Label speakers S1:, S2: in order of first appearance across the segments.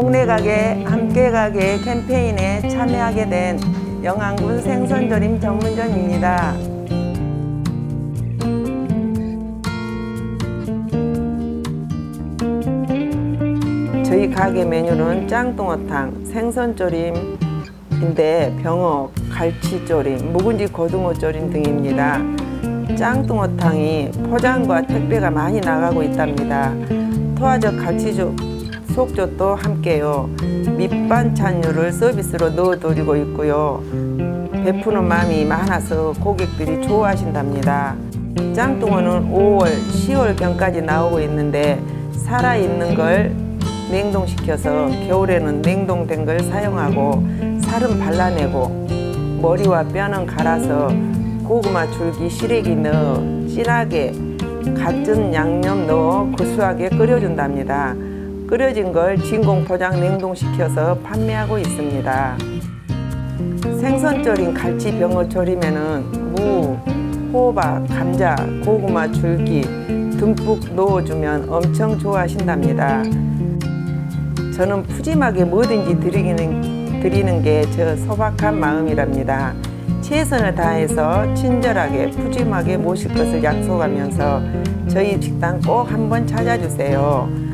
S1: 동네 가게 함께 가게 캠페인에 참여하게 된 영안군 생선조림 전문점입니다. 저희 가게 메뉴는 짱뚱어탕, 생선조림인데 병어, 갈치조림, 묵은지 고등어조림 등입니다. 짱뚱어탕이 포장과 택배가 많이 나가고 있답니다. 토화적 갈치조 속젓도 함께요. 밑반찬류를 서비스로 넣어드리고 있고요. 베푸는 마음이 많아서 고객들이 좋아하신답니다. 짱뚱어는 5월, 10월경까지 나오고 있는데 살아있는 걸 냉동시켜서 겨울에는 냉동된 걸 사용하고 살은 발라내고 머리와 뼈는 갈아서 고구마 줄기 시래기 넣어 진하게 갓전 양념 넣어 구수하게 끓여준답니다. 끓여진 걸 진공 포장 냉동시켜서 판매하고 있습니다. 생선조림 갈치 병어 조림에는 무, 호박, 감자, 고구마 줄기 듬뿍 넣어주면 엄청 좋아하신답니다. 저는 푸짐하게 뭐든지 드리는, 드리는 게 저 소박한 마음이랍니다. 최선을 다해서 친절하게 푸짐하게 모실 것을 약속하면서 저희 식당 꼭 한번 찾아주세요.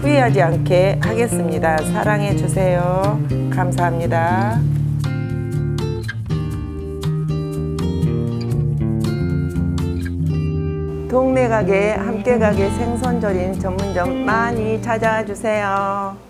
S1: 후회하지 않게 하겠습니다. 사랑해 주세요. 감사합니다. 동네 가게 함께 가게 생선조림 전문점 많이 찾아와 주세요.